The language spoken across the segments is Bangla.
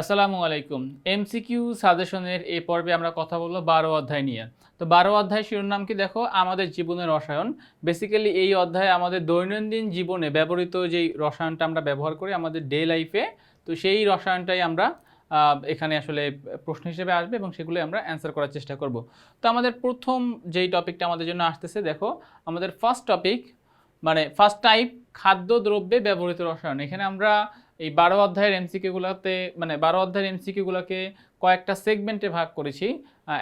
আসসালামু আলাইকুম। এমসিকিউ সাজেশনের এই পর্বে আমরা কথা বলব বারো অধ্যায় নিয়ে। তো বারো অধ্যায় শিরোনাম কি দেখো? আমাদের জীবনের রসায়ন। বেসিক্যালি এই অধ্যায়ে আমাদের দৈনন্দিন জীবনে ব্যবহৃত যেই রসায়নটা আমরা ব্যবহার করি আমাদের ডে লাইফে, তো সেই রসায়নটাই আমরা এখানে আসলে প্রশ্ন হিসেবে আসবে এবং সেগুলো আমরা অ্যান্সার করার চেষ্টা করব। তো আমাদের প্রথম যেই টপিকটা আমাদের জন্য আসতেছে দেখো, আমাদের ফার্স্ট টপিক মানে ফার্স্ট টাইপ খাদ্যদ্রব্যে ব্যবহৃত রসায়ন। এখানে আমরা এই বারো অধ্যায়ের এমসিকিউগুলোতে মানে বারো অধ্যায়ের এমসিকিউগুলোকে কয়েকটা সেগমেন্টে ভাগ করেছি।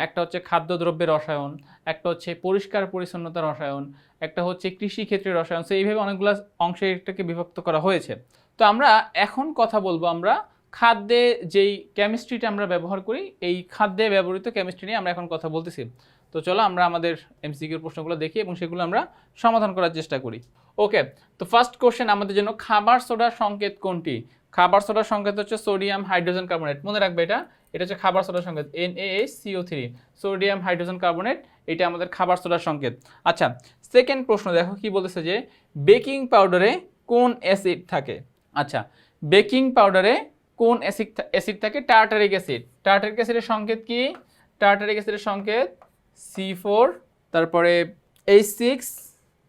একটা হচ্ছে খাদ্যদ্রব্যের রসায়ন, একটা হচ্ছে পরিষ্কার পরিচ্ছন্নতা রসায়ন, একটা হচ্ছে কৃষি ক্ষেত্রে রসায়ন। সো এইভাবে অনেকগুলো অংশে এটাকে বিভক্ত করা হয়েছে। তো আমরা এখন কথা বলব আমরা খাদ্যে যেই কেমিস্ট্রিটা আমরা ব্যবহার করি, এই খাদ্যে ব্যবহৃত কেমিস্ট্রি নিয়ে আমরা এখন কথা বলতেছি। তো চলো আমরা আমাদের এমসিকিউর প্রশ্নগুলো দেখি এবং সেগুলো আমরা সমাধান করার চেষ্টা করি। ওকে তো ফার্স্ট কোশ্চেন আমাদের জন্য, খাবার সোডার সংকেত কোনটি? খাবার সোডার সংকেত হচ্ছে সোডিয়াম হাইড্রোজেন কার্বনেট মনে রাখবে এটা? এটা হচ্ছে খাবার সোডার সংকেত N CO three sodium hydrogen carbonate এটা আমাদের খাবার সোডার সংকেত। আচ্ছা সেকেন্ড প্রশ্ন দেখো, কি বলতেছে যে বেকিং পাউডারে কোন অ্যাসিড থাকে? আচ্ছা বেকিং পাউডারে কোন অ্যাসিড থাকে? Tartaric acid. টার্টারিক অ্যাসিডের সংকেত কি? টার্টারিক অ্যাসিডের সংকেত সি ফোর, তারপরে এইচ সিক্স,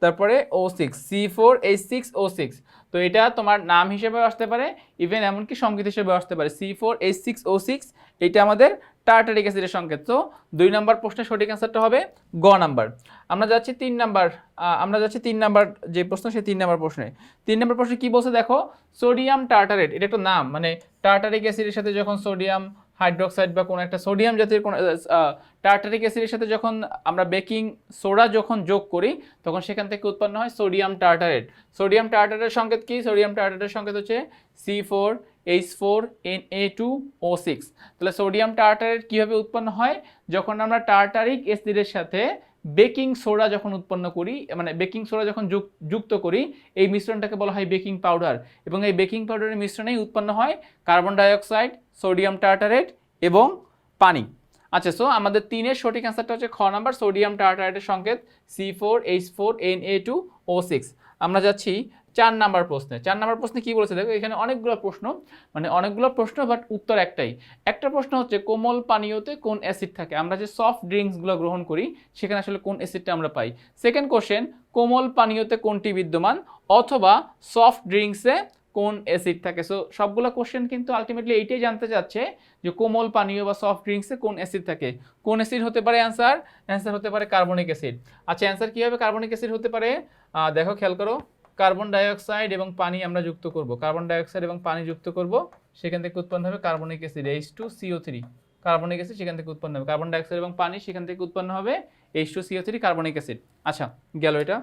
তারপরে O six. C four, H six, O six. তো এটা তোমার নাম হিসেবে আসতে পারে, ইভেন এমনকি সংকেত হিসেবে আসতে পারে। C four, H six, O six এটা আমাদের টার্টারিক অ্যাসিডের সংকেত। তো দুই নাম্বার প্রশ্নের সঠিক অ্যান্সারটা হবে গ নাম্বার। আমরা যাচ্ছি তিন নাম্বার আমরা যাচ্ছি তিন নাম্বার যে প্রশ্ন, সেই তিন নাম্বার প্রশ্নে। তিন নাম্বার প্রশ্নে কী বলছে দেখো? সোডিয়াম টার্টারেট এটা একটা নাম মানে টার্টারিক অ্যাসিডের সাথে যখন সোডিয়াম হাইড্রোক্সাইড বা কোনো একটা সোডিয়াম জাতীয় কোনো টার্টারিক অ্যাসিডের সাথে যখন আমরা বেকিং সোডা যখন যোগ করি, তখন সেখান থেকে উৎপন্ন হয় সোডিয়াম টার্টারেট। সোডিয়াম টার্টারের সংকেত কী? সোডিয়াম টার্টারের সংকেত হচ্ছে C four H four N A two O six তাহলে সোডিয়াম টার্টারেট কীভাবে উৎপন্ন হয়? যখন আমরা টার্টারিক অ্যাসিডের সাথে বেকিং সোডা যখন উৎপন্ন করি মানে বেকিং সোডা যখন যুক- যুক্ত করি, এই মিশ্রণটাকে বলা হয় বেকিং পাউডার। এবং এই বেকিং পাউডারের মিশ্রণেই উৎপন্ন হয় কার্বন ডাইঅক্সাইড, সোডিয়াম টার্টারেট এবং পানি। আচ্ছা সো আমাদের তিনের সঠিক অ্যান্সারটা হচ্ছে খ নাম্বার, সোডিয়াম টার্টারেটের সংকেত C four H four N A two O six আমরা যাচ্ছি চার নাম্বার প্রশ্নে, চার নাম্বার প্রশ্নে কি বলেছে? দেখো, এখানে অনেকগুলো প্রশ্ন মানে অনেকগুলো প্রশ্ন বাট উত্তর একটাই। একটা প্রশ্ন হচ্ছে, কোমল পানীয়তে কোন অ্যাসিড থাকে? আমরা যে সফট ড্রিঙ্কসগুলো গ্রহণ করি, সেখানে আসলে কোন অ্যাসিডটা আমরা পাই? সেকেন্ড কোশ্চেন কোমল পানীয়তে কোনটি বিদ্যমান? অথবা সফট ড্রিঙ্কসে কোন অ্যাসিড থাকে? সো সবগুলো কোশ্চেন কিন্তু আলটিমেটলি এইটাই জানতে চাচ্ছে যে কোমল পানীয় বা সফট ড্রিঙ্কসে কোন অ্যাসিড থাকে? কোন অ্যাসিড হতে পারে অ্যান্সার অ্যান্সার হতে পারে কার্বনিক অ্যাসিড আচ্ছা অ্যান্সার কী হবে কার্বনিক অ্যাসিড হতে পারে? দেখো, খেয়াল করো। কার্বন ডাইঅক্সাইড এবং পানি আমরা যুক্ত করব। কার্বন ডাইঅক্সাইড এবং পানি যুক্ত করব, সেখান থেকে উৎপন্ন হবে carbonic acid H two CO three carbonic acid সেখান থেকে উৎপন্ন হবে। কার্বন ডাইঅক্সাইড এবং পানি সেখান থেকে উৎপন্ন হবে H two CO three carbonic acid. আচ্ছা গেল এটা।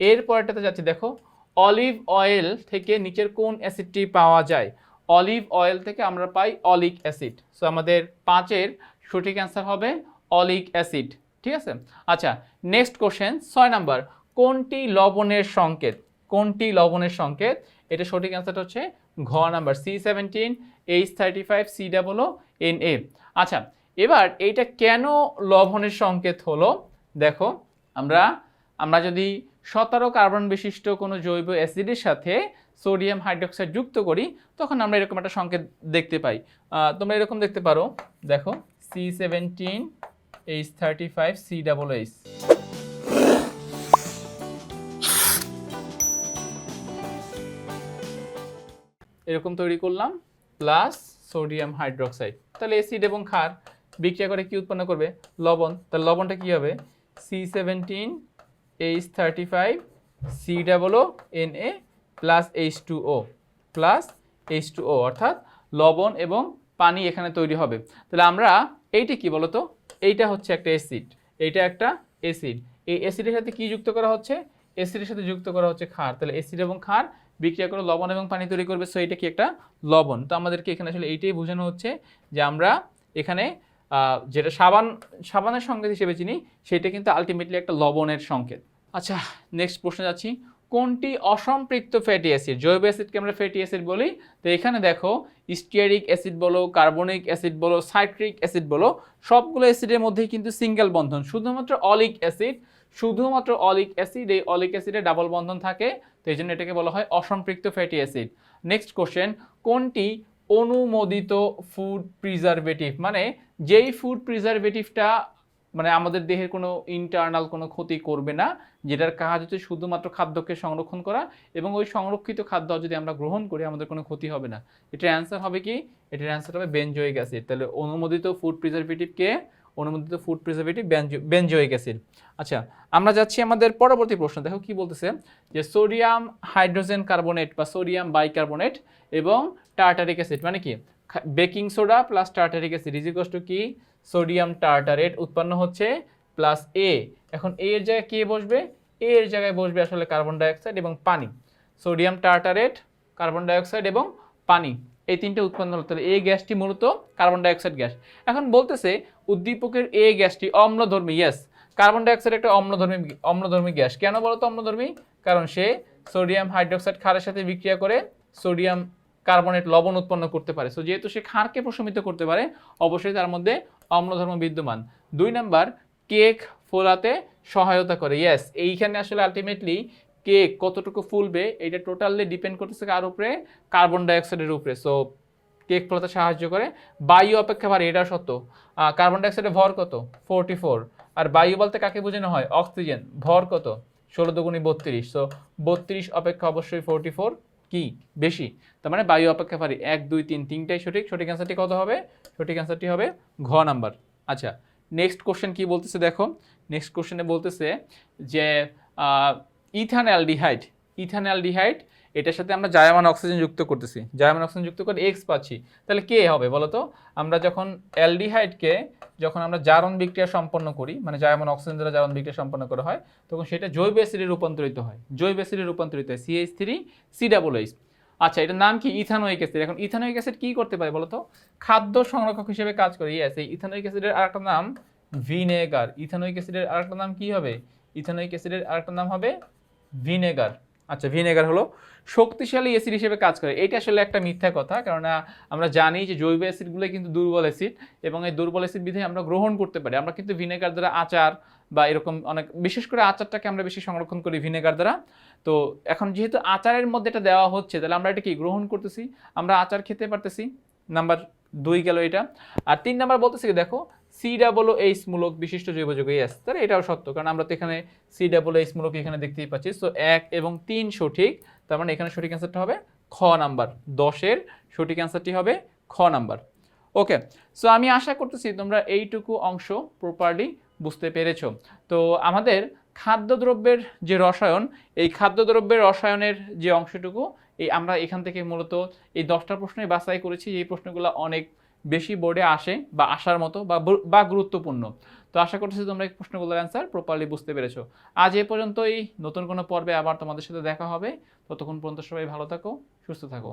এর পরেরটাতে যাচ্ছি, দেখো, অলিভ অয়েল থেকে নিচের কোন অ্যাসিডটি পাওয়া যায়? অলিভ অয়েল থেকে আমরা পাই অলিক অ্যাসিড। সো আমাদের পাঁচের সঠিক অ্যান্সার হবে অলিক অ্যাসিড। ঠিক আছে? আচ্ছা নেক্সট কোশ্চেন, ছয় নাম্বার, কোনটি লবণের সংকেত? কোনটি লবণের সংকেত? এটা সঠিক অ্যান্সারটা হচ্ছে ঘ number C seventeen H thirty five C double O N A আচ্ছা এবার এইটা কেন লবণের সংকেত হলো? দেখো, আমরা আমরা যদি সতেরো কার্বন বিশিষ্ট কোনো জৈব অ্যাসিডের সাথে সোডিয়াম হাইড্রোক্সাইড যুক্ত করি, তখন আমরা এরকম একটা সংকেত দেখতে পাই। তোমরা এরকম দেখতে পারো। দেখো C seventeen H thirty five C double H এরকম তৈরি করলাম প্লাস সোডিয়াম হাইড্রোক্সাইড তাহলে অ্যাসিড এবং ক্ষার বিক্রিয়া করে কি উৎপন্ন করবে? লবণ। তাহলে লবণটা কি হবে? C seventeen H thirty five C double N A plus H two O plus H two O অর্থাৎ লবণ এবং পানি এখানে তৈরি হবে। তাহলে আমরা এইটা কি বলতো? এইটা হচ্ছে একটা অ্যাসিড এইটা একটা অ্যাসিড এই অ্যাসিডের সাথে কি যুক্ত করা হচ্ছে? অ্যাসিডের সাথে যুক্ত করা হচ্ছে ক্ষার। তাহলে অ্যাসিড এবং ক্ষার বিক্রিয়া করে লবণ এবং পানি তৈরি করবে। সো এটা কি একটা লবণ? তো আমাদেরকে এখানে আসলে এইটাই বোঝানো হচ্ছে যে আমরা এখানে যেটা সাবান, সাবানের সংকেত হিসেবে চিনি, সেটা কিন্তু আলটিমেটলি একটা লবণের সংকেত। আচ্ছা নেক্সট প্রশ্নে যাচ্ছি। কোনটি অসম্পৃক্ত ফ্যাটি অ্যাসিড জৈব অ্যাসিডকে আমরা ফ্যাটি অ্যাসিড বলি। তো এখানে দেখো স্টিয়ারিক অ্যাসিড বলো কার্বনিক অ্যাসিড বলো সাইট্রিক অ্যাসিড বলো, সবগুলো অ্যাসিডের মধ্যেই কিন্তু সিঙ্গেল বন্ধন। শুধুমাত্র অলিক অ্যাসিড শুধুমাত্র অলিক অ্যাসিড এই অলিক অ্যাসিডে ডাবল বন্ধন থাকে। তো এই জন্য এটাকে বলা হয় অসম্পৃক্ত ফ্যাটি অ্যাসিড নেক্সট কোশ্চেন কোনটি অনুমোদিত ফুড প্রিজারভেটিভ মানে যেই ফুড প্রিজারভেটিভটা মানে আমাদের দেহের কোনো ইন্টারনাল কোনো ক্ষতি করবে না, যেটার কাজ হচ্ছে শুধুমাত্র খাদ্যকে সংরক্ষণ করা এবং ওই সংরক্ষিত খাদ্য যদি আমরা গ্রহণ করি, আমাদের কোনো ক্ষতি হবে না। এটার অ্যান্সার হবে কি? এটার অ্যান্সার হবে বেনজোয়িক অ্যাসিড তাহলে অনুমোদিত ফুড প্রিজারভেটিভ কে অনুমোদিত ফুড প্রিজারভেটিভ বেনজোয়িক অ্যাসিড আচ্ছা আমরা যাচ্ছি আমাদের পরবর্তী প্রশ্ন। দেখো কি বলতেছে যে সোডিয়াম হাইড্রোজেন কার্বনেট বা সোডিয়াম বাইকার্বনেট এবং টার্টারিক অ্যাসিড মানে কি? Baking soda plus tartaric acid is to কি? সোডিয়াম টার্টারেট উৎপন্ন হচ্ছে প্লাস এ এখন এ এর জায়গায় কে বসবে? এ এর জায়গায় বসবে আসলে কার্বন ডাইঅক্সাইড এবং পানি। সোডিয়াম টার্টারেট কার্বন ডাইঅক্সাইড এবং পানি। এই তিনটে উৎপন্ন হলো। তাহলে এই গ্যাসটি মূলত কার্বন ডাইঅক্সাইড গ্যাস। এখন বলতেছে উদ্দীপকের এই গ্যাসটি অম্লধর্মী ইয়েস কার্বন ডাইঅক্সাইড একটা অম্লধর্মী অম্লধর্মী গ্যাস। কেন বলতো অম্লধর্মী? কারণ সে সোডিয়াম হাইড্রোক্সাইড ক্ষারের সাথে বিক্রিয়া করে সোডিয়াম কার্বনেট লবণ উৎপন্ন করতে পারে। সো যেহেতু সে ক্ষারকে প্রশমিত করতে পারে, অবশ্যই তার মধ্যে অম্লধর্ম বিদ্যমান। দুই নাম্বার, কেক ফোলাতে সহায়তা করে। ইয়েস এইখানে আসলে আলটিমেটলি কেক কতটুকু ফুলবে, এটা টোটালি ডিপেন্ড করতেছে কার উপরে? কার্বন ডাইঅক্সাইডের উপরে। সো কেক ফোলাতে সাহায্য করে? বায়ু অপেক্ষা ভারী, এটা সত্য। কার্বন ডাইঅক্সাইডের ভর কত? ফোরটি ফোর আর বায়ু বলতে কাকে বোঝানো হয়? অক্সিজেন ভর কত? ষোলো দুগুণি বত্রিশ। সো বত্রিশ অপেক্ষা অবশ্যই ফোরটি ফোর কি? বেশি। তার মানে বায়ু অপেক্ষা ভারী। এক, দুই, তিন, তিনটাই সঠিক। সঠিক অ্যান্সারটি কত হবে? সঠিক অ্যান্সারটি হবে ঘ নাম্বার। আচ্ছা নেক্সট কোশ্চেন কি বলতেছে দেখো? নেক্সট কোশ্চেনে বলতেছে যে ইথান অ্যালডিহাইড ইথান অ্যালডিহাইড এটার সাথে আমরা জায়মান অক্সিজেন যুক্ত করতেছি। জায়মান অক্সিজেন যুক্ত করে এক্স পাচ্ছি। তাহলে কে হবে বলো তো আমরা যখন অ্যালডিহাইডকে যখন আমরা জারণ বিক্রিয়া সম্পন্ন করি মানে জায়মান অক্সিজেন দ্বারা জারণ বিক্রিয়া সম্পন্ন করা হয়, তখন সেটা জৈব অ্যাসিডে রূপান্তরিত হয়। জৈব অ্যাসিডে রূপান্তরিত হয় CH three C double H আচ্ছা এটার নাম কি? Ethanoic acid. এখন ইথানোয়িক অ্যাসিড কী করতে পারে বলো তো খাদ্য সংরক্ষক হিসেবে কাজ করে। ইয়েস এই ইথানোয়িক অ্যাসিডের আরেকটা নাম ভিনেগার। ইথানোয়িক অ্যাসিডের আরেকটা নাম কি হবে? ইথানোয়িক অ্যাসিডের আরেকটা নাম হবে ভিনেগার। আচ্ছা ভিনেগার হলো শক্তিশালী অ্যাসিড হিসেবে কাজ করে। এটা আসলে একটা মিথ্যা কথা, কেননা আমরা জানি যে জৈব অ্যাসিডগুলো কিন্তু দুর্বল অ্যাসিড এবং এই দুর্বল অ্যাসিড বিধে আমরা গ্রহণ করতে পারি। আমরা কিন্তু ভিনেগার দ্বারা আচার বা এরকম অনেক, বিশেষ করে আচারটাকে আমরা বেশি সংরক্ষণ করি ভিনেগার দ্বারা। তো এখন যেহেতু আচারের মধ্যে এটা দেওয়া হচ্ছে, তাহলে আমরা এটা কি গ্রহণ করতেছি? আমরা আচার খেতে পারতেছি? নাম্বার দুই গেল এটা। আর তিন নাম্বার বলতেছি দেখো সি ডাবল এইচ মূলক বিশিষ্ট জৈব যৌগ ইয়াস তাহলে এটাও সত্য, কারণ আমরা তো এখানে সি ডাবল এইচ মূলক এখানে দেখতেই পাচ্ছি। সো এক এবং তিন সঠিক, তার মানে এখানে সঠিক অ্যান্সারটা হবে খ নাম্বার। দশের সঠিক অ্যান্সারটি হবে খ নাম্বার। ওকে সো আমি আশা করতেছি তোমরা এইটুকু অংশ প্রপারলি বুঝতে পেরেছ। তো আমাদের খাদ্যদ্রব্যের যে রসায়ন, এই খাদ্যদ্রব্যের রসায়নের যে অংশটুকু এই আমরা এখান থেকে মূলত এই দশটা প্রশ্নে বাছাই করেছি এই প্রশ্নগুলো অনেক বেশি বোর্ডে আসে বা আসার মতো বা বা গুরুত্বপূর্ণ। তো আশা করতেছি তোমরা এই প্রশ্নগুলোর অ্যান্সার প্রপারলি বুঝতে পেরেছ। আজ এ পর্যন্তই। নতুন কোনো পর্বে আবার তোমাদের সাথে দেখা হবে। ততক্ষণ পর্যন্ত সবাই ভালো থাকো, সুস্থ থাকো।